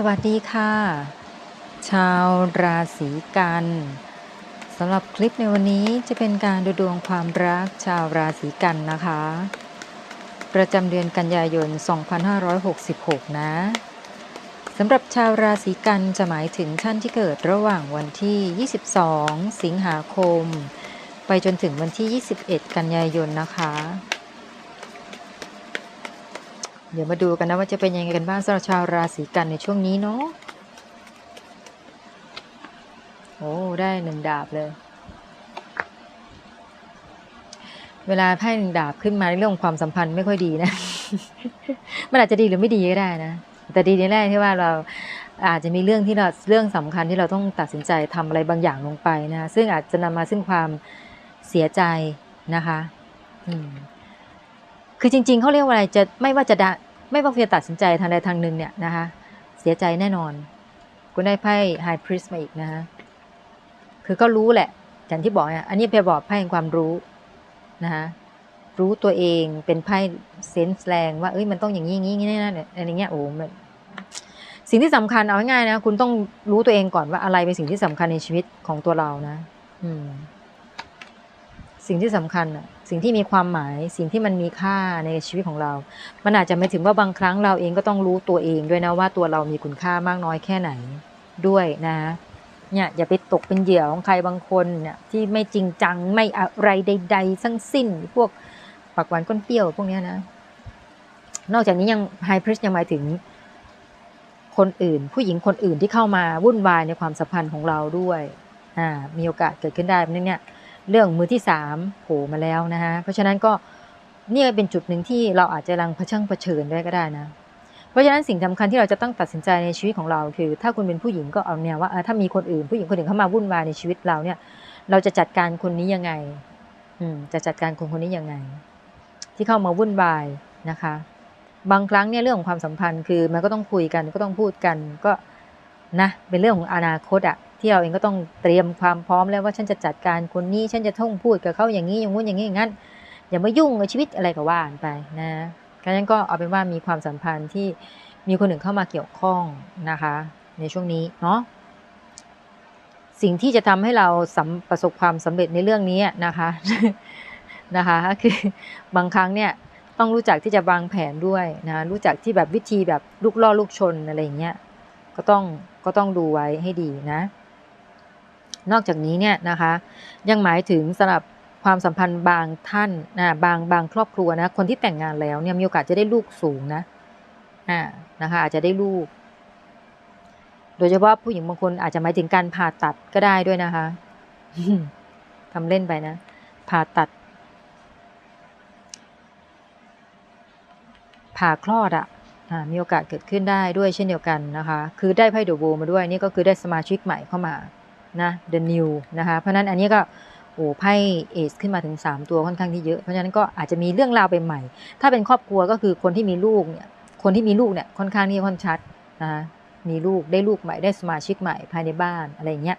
สวัสดีค่ะ ชาวราศีกันสำหรับคลิปในวันนี้จะเป็นการดูดวงความรักชาวราศีกันนะคะ ประจำเดือนกันยายน 2566 นะสำหรับชาวราศีกันจะหมายถึงท่านที่เกิดระหว่างวันที่ 22 สิงหาคม ไปจนถึงวันที่ 21 กันยายนนะคะ เดี๋ยวมาดูกันนะว่าจะเป็นยังไงกันบ้างสำหรับชาวราศีกันในช่วงนี้เนาะโอ้ได้หนึ่งดาบเลย เวลาไพ่หนึ่งดาบขึ้นมาในเรื่องความสัมพันธ์ไม่ค่อยดีนะ มันอาจจะดีหรือไม่ดีก็ได้นะ แต่ดีในแรกที่ว่าเราอาจจะมีเรื่องที่เราเรื่องสำคัญที่เราต้องตัดสินใจทำอะไรบางอย่างลงไปนะ ซึ่งอาจจะนำมาซึ่งความเสียใจนะคะ อืม คือจริง ๆเขาเรียกว่าอะไรจะไม่ว่าจะดะไม่ว่าจะตัดสินใจทางใดทางหนึ่งเนี่ยนะคะ เสียใจแน่นอน คุณได้ไพ่ไฮพริสมาอีกนะคะคือก็รู้แหละอย่างที่บอกเนี่ยอันนี้เพบอกไพ่แห่งความรู้นะคะรู้ตัวเองเป็นไพ่เซนส์แรงว่าเอ้ยมันต้องอย่างนี้อย่างนี้อย่างนี้นะเนี่ยอะไรเงี้ยโอ้มันสิ่งที่สำคัญเอาง่ายๆนะคุณต้องรู้ตัวเองก่อนว่าอะไรเป็นสิ่งที่สำคัญในชีวิตของตัวเรานะ อืม สิ่งที่สำคัญอะ สิ่งที่มีความหมายสิ่งที่มันมีค่าในชีวิตของเรา มันอาจจะไม่ถึงว่าบางครั้งเราเองก็ต้องรู้ตัวเองด้วยนะว่าตัวเรามีคุณค่ามากน้อยแค่ไหนด้วยนะเนี่ยอย่าไปตกเป็นเหยื่อของใครบางคนเนี่ยที่ไม่จริงจังไม่อะไรใด ๆ ทั้งสิ้น พวกปากหวานก้นเปรี้ยวพวกนี้นะ นอกจากนี้ยังไฮพริสยังหมายถึงคนอื่น ผู้หญิงคนอื่นที่เข้ามาวุ่นวายในความสัมพันธ์ของเราด้วยอ่ามีโอกาสเกิดขึ้นได้เพราะฉะนั้นเนี่ย เรื่องมือที่สามโผล่มาแล้วนะคะเพราะฉะนั้นก็นี่เป็นจุดหนึ่งที่เราอาจจะกำลังเผชิญเผชิญด้วยก็ได้นะ เพราะฉะนั้นสิ่งสำคัญที่เราจะต้องตัดสินใจในชีวิตของเราคือ ถ้าคุณเป็นผู้หญิงก็เอาแนวว่าถ้ามีคนอื่นผู้หญิงคนอื่นเข้ามาวุ่นวายในชีวิตเราเนี่ย เราจะจัดการคนนี้ยังไง อืมจะจัดการคนคนนี้ยังไง ที่เข้ามาวุ่นวายนะคะ บางครั้งเนี่ยเรื่องของความสัมพันธ์คือมันก็ต้องคุยกันก็ต้องพูดกันก็นะเป็นเรื่องของอนาคตอะ ที่เราเองก็ต้องเตรียมความพร้อมแล้วว่าฉันจะจัดการคนนี้ฉันจะท่องพูดกับเขาอย่างนี้อย่างงู้นอย่างนี้อย่างนั้นอย่ามายุ่งกับชีวิตอะไรก็ว่าไปนะดังนั้นก็เอาเป็นว่ามีความสัมพันธ์ที่มีคนอื่นเข้ามาเกี่ยวข้องนะคะ ในช่วงนี้เนาะสิ่งที่จะทำให้เราประสบความสำเร็จในเรื่องนี้นะคะนะคะคือบางครั้งเนี่ยต้องรู้จักที่จะวางแผนด้วยนะรู้จักที่แบบวิธีแบบลูกล่อลูกชนอะไรอย่างเงี้ยก็ต้องก็ต้องดูไว้ให้ดีนะ นอกจากนี้เนี่ยนะคะ ยังหมายถึงสำหรับความสัมพันธ์บางท่านนะบางบางครอบครัวนะคนที่แต่งงานแล้วเนี่ยมีโอกาสจะได้ลูกสูงนะอ่านะคะอาจจะได้ลูก โดยเฉพาะผู้หญิงบางคนอาจจะหมายถึงการผ่าตัดก็ได้ด้วยนะคะทำเล่นไปนะผ่าตัด ผ่าคลอดอะ่ะมีโอกาสเกิดขึ้นได้ด้วยเช่นเดียวกันนะคะ คือได้ไพ่เดอะโวมาด้วยนี่ก็คือได้สมาชิกใหม่เข้ามา นะ The New นะคะเพราะนั้นอันนี้ก็โอ้ไพ่เอสขึ้นมาถึง 3 ตัวค่อนข้างที่เยอะเพราะฉะนั้นก็อาจจะมีเรื่องราวไปใหม่ถ้าเป็นครอบครัวก็คือคนที่มีลูกเนี่ยคนที่มีลูกเนี่ยค่อนข้างที่ค่อนชัดนะคะมีลูกได้ลูกใหม่ได้สมาชิกใหม่ภายในบ้านอะไรเงี้ย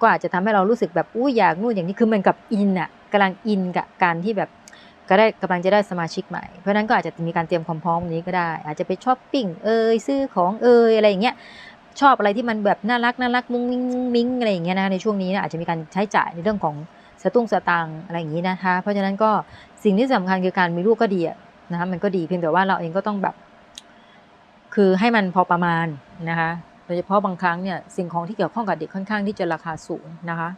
ก็อาจจะทำให้เรารู้สึกแบบอู้อยากนู่นอย่างนี้คือเหมือนกับอินอะกำลังอินกับการที่แบบก็ได้กำลังจะได้สมาชิกใหม่ เพราะนั้นก็อาจจะมีการเตรียมความพร้อมนี้ก็ได้ อาจจะไปช้อปปิ้งเอยซื้อของเอยอะไรอย่างเงี้ย ชอบอะไรที่มันแบบน่ารักน่ารักมุ้งมิ้งมิ้งอะไรอย่างเงี้ยนะในช่วงนี้นะอาจจะมีการใช้จ่ายในเรื่องของสตุ้งสตังอะไรอย่างงี้นะคะ เพราะฉะนั้นก็สิ่งที่สำคัญคือการมีลูกก็ดีนะคะมันก็ดีเพียงแต่ว่าเราเองก็ต้องแบบ คือให้มันพอประมาณนะคะโดยเฉพาะบางครั้งเนี่ยสิ่งของที่เกี่ยวข้องกับเด็กค่อนข้างที่จะราคาสูงนะคะ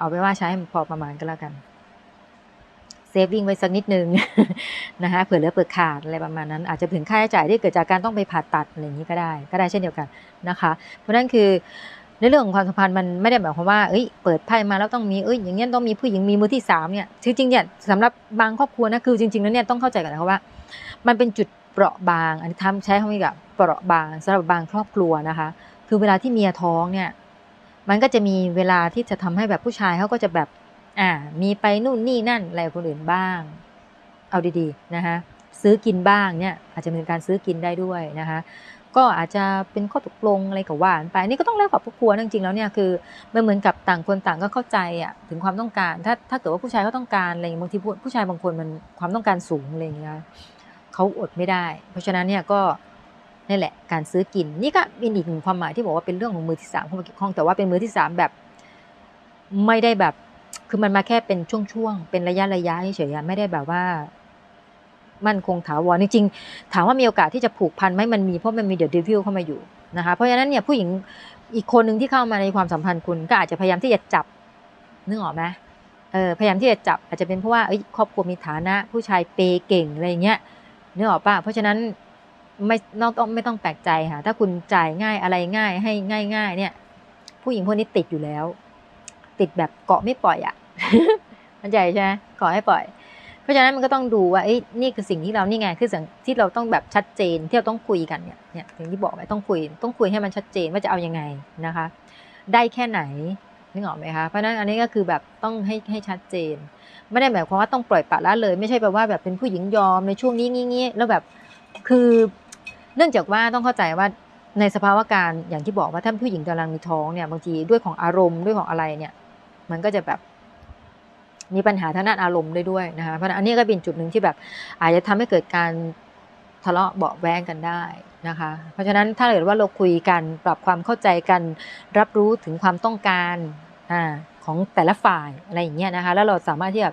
เอาไปว่าใช้ให้มันพอประมาณก็แล้วกัน เซฟวิ่งไว้สักนิดนึงนะคะเผื่อเหลือเปิดขาดอะไรประมาณนั้น อาจจะถึงค่าใช้จ่ายที่เกิดจากการต้องไปผ่าตัดอะไรอย่างนี้ก็ได้ ก็ได้เช่นเดียวกันนะคะ เพราะนั้นคือในเรื่องของความสัมพันธ์มันไม่ได้หมายความว่าเอ้ยเปิดไพ่มาแล้วต้องมีเอ้ยอย่างเงี้ยต้องมีผู้หญิงมีมือที่สามเนี่ยจริงๆเนี่ยสำหรับบางครอบครัวนะคือจริงๆแล้วเนี่ยต้องเข้าใจกันนะว่า มันเป็นจุดเปราะบาง อันนี้ทำใช้คำว่าแบบเปราะบางสำหรับบางครอบครัวนะคะ คือเวลาที่เมียท้องเนี่ยมันก็จะมีเวลาที่จะทำให้แบบผู้ชายเขาก็จะแบบ อ่ามีไปนู่นนี่นั่นอะไรคนอื่นบ้าง เอาดีๆนะคะซื้อกินบ้างเนี่ยอาจจะเป็นการซื้อกินได้ด้วยนะคะก็อาจจะเป็นข้อตกลงอะไรกับว่าไปนี่ก็ต้องแล้วกับครอบครัวจริงๆแล้วเนี่ยคือมันเหมือนกับต่างคนต่างก็เข้าใจอะถึงความต้องการ ถ้าถ้าเกิดว่าผู้ชายเขาต้องการอะไรบางทีผู้ชายบางคนมันความต้องการสูงอะไรอย่างเงี้ยเขาอดไม่ได้ เพราะฉะนั้นเนี่ยก็นี่แหละการซื้อกินนี่ก็เป็นอีกหนึ่งความหมายที่บอกว่าเป็นเรื่องของมือที่สามเข้ามาเกี่ยวข้องแต่ว่าเป็นมือที่สามแบบไม่ได้แบบ คือมันมาแค่เป็นช่วงๆ เป็นระยะระยะเฉยๆไม่ได้แบบว่า มั่นคงถาวรจริงๆถามว่ามีโอกาสที่จะผูกพันไหมมันมีเพราะมันมีเดอะเดวิลเข้ามาอยู่นะคะเพราะฉะนั้นเนี่ยผู้หญิงอีกคนหนึ่งที่เข้ามาในความสัมพันธ์คุณก็อาจจะพยายามที่จะจับนึกออกไหมเออพยายามที่จะจับอาจจะเป็นเพราะว่าครอบครัวมีฐานะ ผู้ชายเปย์เก่งอะไรเงี้ยนึกออกป่ะเพราะฉะนั้นไม่นอกต้องไม่ต้องแปลกใจค่ะ ถ้าคุณจ่ายง่ายอะไรง่ายให้ง่ายง่ายๆเนี่ย ผู้หญิงพวกนี้ติดอยู่แล้ว ติดแบบเกาะไม่ปล่อยอะ มันใจใช่ไหมเกาะให้ปล่อย เพราะฉะนั้นมันก็ต้องดูว่าเอ้นี่คือสิ่งที่เรานี่ไงคือสิ่งที่เราต้องแบบชัดเจนที่เราต้องคุยกันเนี่ยเนี่ยอย่างที่บอกไปต้องคุยต้องคุยให้มันชัดเจนว่าจะเอายังไงนะคะ ได้แค่ไหนนึกออกไหมคะเพราะฉะนั้นอันนี้ก็คือแบบต้องให้ให้ชัดเจน ไม่ได้หมายความว่าต้องปล่อยปละละเลย ไม่ใช่แปลว่าแบบเป็นผู้หญิงยอมในช่วงนี้งี้ๆแล้วแบบคือเนื่องจากว่าต้องเข้าใจว่าในสภาวะการอย่างที่บอกว่าถ้าผู้หญิงกำลังมีท้องเนี่ยบางทีด้วยของอารมณ์ด้วยของอะไรเนี่ย มันก็จะแบบ มีปัญหาทางด้านอารมณ์ได้ด้วยนะคะเพราะฉะนั้นอันนี้ก็เป็นจุดหนึ่งที่แบบอาจจะทำให้เกิดการทะเลาะเบาแวงกันได้นะคะ เพราะฉะนั้นถ้าเกิดว่าเราคุยกันปรับความเข้าใจกันรับรู้ถึงความต้องการอ่าของแต่ละฝ่ายอะไรอย่างเงี้ยนะคะ แล้วเราสามารถที่จะ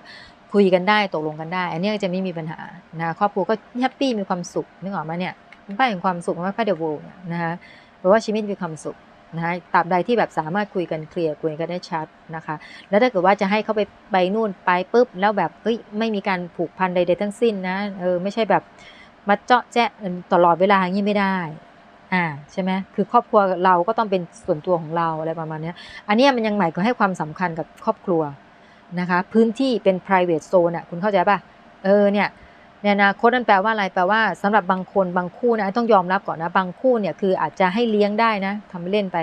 คุยกันได้ตกลงกันได้ อันนี้จะไม่มีปัญหานะคะครอบครัวก็แฮปปี้มีความสุขนึกออกมาเนี่ยป้ายแห่งความสุขว่าพระเดวเนี่ยนะคะเพราะว่าชีวิตมีความสุข นะคะตาบใดที่แบบสามารถคุยกันเคลียร์คุยกันได้ชัดนะคะ แล้วถ้าเกิดว่าจะให้เขาไปไปนู่นไปปุ๊บแล้วแบบเฮ้ยไม่มีการผูกพันใดๆทั้งสิ้นนะเออไม่ใช่แบบมาเจาะแจ๊ะตลอดเวลาอย่างนี้ไม่ได้อ่าใช่ไหมคือครอบครัวเราก็ต้องเป็นส่วนตัวของเราอะไรประมาณนี้อันนี้มันยังหมายก็ให้ความสำคัญกับครอบครัวนะคะ พื้นที่เป็น private zone อะคุณเข้าใจป่ะเออเนี่ย ในอนาคตนั่นแปลว่าอะไรแปลว่าสำหรับบางคนบางคู่นะต้องยอมรับก่อนนะบางคู่เนี่ยคืออาจจะให้เลี้ยงได้นะทำเล่นไป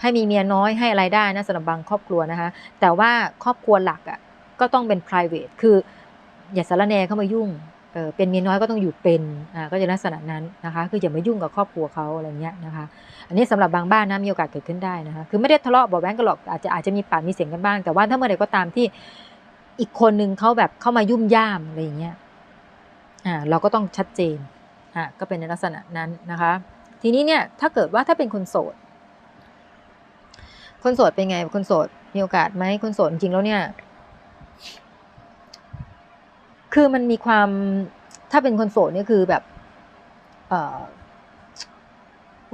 ให้มีเมียน้อยให้อะไรได้นะสำหรับบางครอบครัวนะคะ แต่ว่าครอบครัวหลักอะก็ต้องเป็น private คืออย่าสารแนเข้ามายุ่งเออเป็นเมียน้อยก็ต้องอยู่เป็นอ่าก็จะลักษณะนั้นนะคะ คืออย่ามายุ่งกับครอบครัวเขาอะไรเงี้ยนะคะ อันนี้สำหรับบางบ้านนะมีโอกาสเกิดขึ้นได้นะคะ คือไม่ได้ทะเลาะเบาแว้งกันหรอกอาจจะอาจจะมีปากมีเสียงกันบ้าง แต่ว่าถ้าเมื่อใดก็ตามที่อีกคนนึงเขาแบบเข้ามายุ่มย่ามอะไรอย่างเงี้ย อ่าเราก็ต้องชัดเจนอ่าก็เป็นในลักษณะนั้นนะคะ ทีนี้เนี่ยถ้าเกิดว่าถ้าเป็นคนโสด คนโสดเป็นไงคนโสดมีโอกาสไหมคนโสดจริงๆแล้วเนี่ย คือมันมีความถ้าเป็นคนโสดเนี่ยคือแบบเออ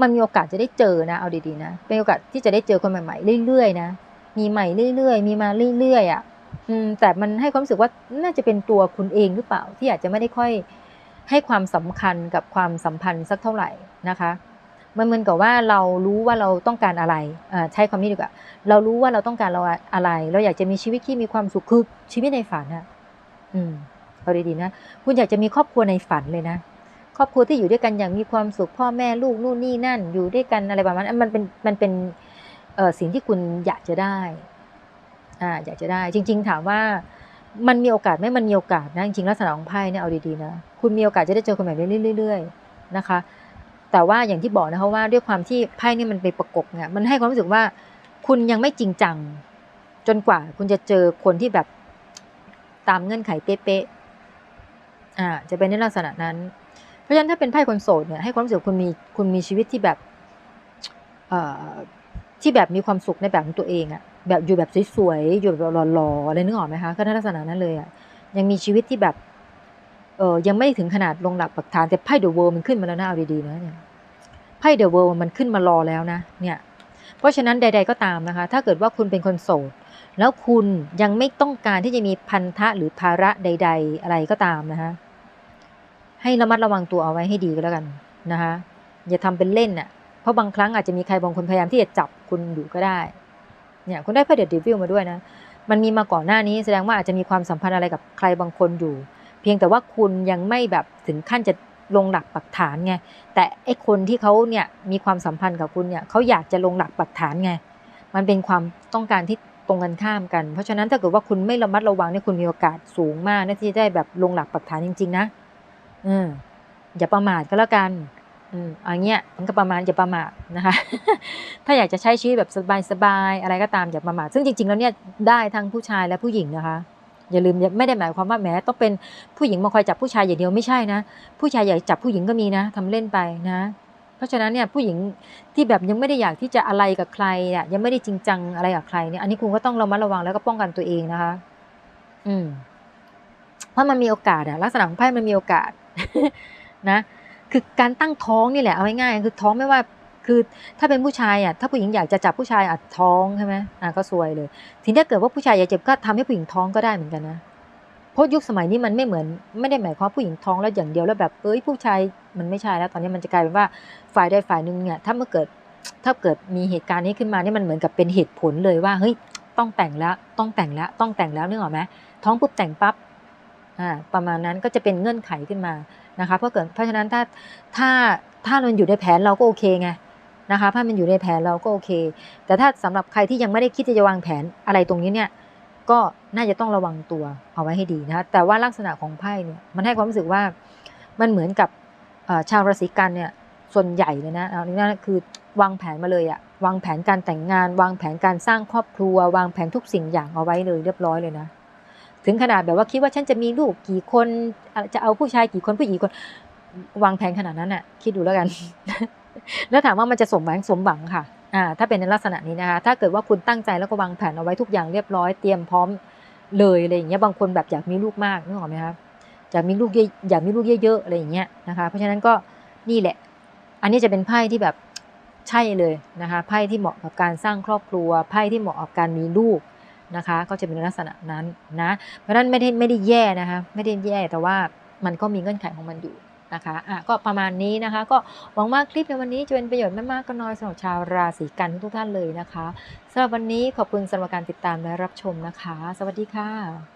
มันมีโอกาสจะได้เจอนะ เอาดีๆนะเป็นโอกาสที่จะได้เจอคนใหม่ๆเรื่อยๆนะมีใหม่เรื่อยๆ มีมาเรื่อยๆอะ อืมแต่มันให้ความรู้สึกว่าน่าจะเป็นตัวคุณเองหรือเปล่า ที่อาจจะไม่ได้ค่อยให้ความสำคัญกับความสัมพันธ์สักเท่าไหร่นะคะ มันเหมือนกับว่าเรารู้ว่าเราต้องการอะไรอ่าใช้ความนี้ดีกว่า เรารู้ว่าเราต้องการเราอะไร เราอยากจะมีชีวิตที่มีความสุขคือชีวิตในฝันอะอืมเอาดีๆนะ คุณอยากจะมีครอบครัวในฝันเลยนะ ครอบครัวที่อยู่ด้วยกันอย่างมีความสุขพ่อแม่ลูกนู่นนี่นั่น อยู่ด้วยกันอะไรประมาณนั้นมันเป็นมันเป็นเอ่อสิ่งที่คุณอยากจะได้ อ่าอยากจะได้ จริง ๆ ถามว่ามันมีโอกาสไหมมันมีโอกาสนะจริงๆลักษณะของไพ่เนี่ยเอาดีๆนะคุณมีโอกาสจะได้เจอคนแบบนี้เรื่อยๆนะคะ แต่ว่าอย่างที่บอกนะคะว่าด้วยความที่ไพ่นี่มันไปประกบเนี่ยมันให้ความรู้สึกว่า คุณยังไม่จริงจัง จนกว่าคุณจะเจอคนที่แบบตามเงื่อนไขเป๊ะๆอ่าจะเป็นในลักษณะนั้น เพราะฉะนั้นถ้าเป็นไพ่คนโสดเนี่ยให้ความรู้สึกคุณมีคุณมีชีวิตที่แบบเอ่อที่แบบมีความสุขในแบบของตัวเองอะ แบบอยู่แบบสวยๆ อยู่แบบหล่อๆอะไรนึกออกไหมคะ ก็ในลักษณะนั้นเลยอะยังมีชีวิตที่แบบ เออยังไม่ถึงขนาดลงหลักปักฐานแต่ไพ่เดอะเวิร์มันขึ้นมาแล้วนะเอาดีๆนะเนี่ย ไพ่เดอะเวิร์มันขึ้นมารอแล้วนะ เนี่ย เพราะฉะนั้นใด ๆก็ตามนะคะ ถ้าเกิดว่าคุณเป็นคนโสด แล้วคุณยังไม่ต้องการที่จะมีพันธะหรือภาระใด ๆ อะไรก็ตามนะคะ ให้ระมัดระวังตัวเอาไว้ให้ดีก็แล้วกันนะคะ อย่าทำเป็นเล่นน่ะ เพราะบางครั้งอาจจะมีใครบางคนพยายามที่จะจับคุณอยู่ก็ได้ เนี่ยคุณได้ไพ่เดอะเดวิลมาด้วยนะ มันมีมาก่อนหน้านี้แสดงว่าอาจจะมีความสัมพันธ์อะไรกับใครบางคนอยู่ เพียงแต่ว่าคุณยังไม่แบบถึงขั้นจะลงหลักปักฐานไง แต่ไอ้คนที่เขาเนี่ยมีความสัมพันธ์กับคุณเนี่ยเขาอยากจะลงหลักปักฐานไง มันเป็นความต้องการที่ตรงกันข้ามกัน เพราะฉะนั้นถ้าเกิดว่าคุณไม่ระมัดระวังเนี่ยคุณมีโอกาสสูงมากนะที่จะได้แบบลงหลักปักฐานจริง ๆ นะ อืมอย่าประมาทก็แล้วกัน อันเงี้ยมันก็ประมาณอย่าประมาทนะคะ ถ้าอยากจะใช้ชีวิตแบบสบายๆอะไรก็ตามอย่าประมาทซึ่งจริงๆแล้วเนี่ยได้ทั้งผู้ชายและผู้หญิงนะคะ อย่าลืมอย่าไม่ได้หมายความว่าแหมต้องเป็นผู้หญิงมาคอยจับผู้ชายอย่างเดียวไม่ใช่นะ ผู้ชายอยากจับผู้หญิงก็มีนะทำเล่นไปนะ เพราะฉะนั้นเนี่ยผู้หญิงที่แบบยังไม่ได้อยากที่จะอะไรกับใครอะยังไม่ได้จริงจังอะไรกับใครเนี่ยอันนี้คุณก็ต้องระมัดระวังแล้วก็ป้องกันตัวเองนะคะ อืมเพราะมันมีโอกาสอะลักษณะของไพ่มันมีโอกาสนะ คือการตั้งท้องนี่แหละเอาง่ายๆคือท้องไม่ว่าคือถ้าเป็นผู้ชายอะถ้าผู้หญิงอยากจะจับผู้ชายอะท้องใช่ไหมอะก็ซวยเลย ทีนี้เกิดว่าผู้ชายอยากเจ็บก็ทำให้ผู้หญิงท้องก็ได้เหมือนกันนะเพราะยุคสมัยนี้มันไม่เหมือนไม่ได้หมายความผู้หญิงท้องแล้วอย่างเดียวแล้วแบบเอ้ยผู้ชายมันไม่ใช่แล้ว ตอนนี้มันจะกลายเป็นว่าฝ่ายใดฝ่ายหนึ่งเนี่ยถ้าเมื่อเกิดถ้าเกิดมีเหตุการณ์นี้ขึ้นมาเนี่ยมันเหมือนกับเป็นเหตุผลเลยว่าเฮ้ยต้องแต่งแล้วต้องแต่งแล้วต้องแต่งแล้วนึกออกไหมท้องปุ๊บแต่งปั๊บอ่าประมาณนั้นก็จะเป็นเงื่อนไขขึ้นมา นะคะเพราะเกิดเพราะฉะนั้นถ้าถ้าถ้ามันอยู่ในแผนเราก็โอเคไงนะคะถ้ามันอยู่ในแผนเราก็โอเค แต่ถ้าสำหรับใครที่ยังไม่ได้คิดจะวางแผนอะไรตรงนี้เนี่ยก็น่าจะต้องระวังตัวเอาไว้ให้ดีนะคะแต่ว่าลักษณะของไพ่เนี่ยมันให้ความรู้สึกว่ามันเหมือนกับชาวราศีกันเนี่ยส่วนใหญ่เลยนะเอานี่นะคือวางแผนมาเลยอะวางแผนการแต่งงาน วางแผนการสร้างครอบครัว วางแผนทุกสิ่งอย่างเอาไว้เลยเรียบร้อยเลยนะ ถึงขนาดแบบว่าคิดว่าฉันจะมีลูกกี่คนจะเอาผู้ชายกี่คนผู้หญิงคน วางแผนขนาดนั้นน่ะ คิดดูแล้วกัน แล้วถามว่ามันจะสมหวังสมหวังค่ะอ่าถ้าเป็นในลักษณะนี้นะคะ ถ้าเกิดว่าคุณตั้งใจแล้วก็วางแผนเอาไว้ทุกอย่างเรียบร้อยเตรียมพร้อมเลยอะไรอย่างเงี้ยบางคนแบบอยากมีลูกมากนึกออกไหมครับอยากมีลูกเยอะอยากมีลูกเยอะๆอะไรอย่างเงี้ยนะคะ เพราะฉะนั้นก็นี่แหละ อันนี้จะเป็นไพ่ที่แบบใช่เลยนะคะไพ่ที่เหมาะกับการสร้างครอบครัวไพ่ที่เหมาะกับการมีลูก นะคะก็จะเป็นลักษณะนั้นนะเพราะนั้นไม่ได้ไม่ได้แย่นะคะไม่ได้แย่แต่ว่ามันก็มีเงื่อนไขของมันอยู่นะคะอะก็ประมาณนี้นะคะ ก็หวังว่าคลิปในวันนี้จะเป็นประโยชน์ไม่มากก็น้อยสำหรับชาวราศีกันทุกท่านเลยนะคะสำหรับวันนี้ขอบคุณสำหรับการติดตามและรับชมนะคะ สวัสดีค่ะ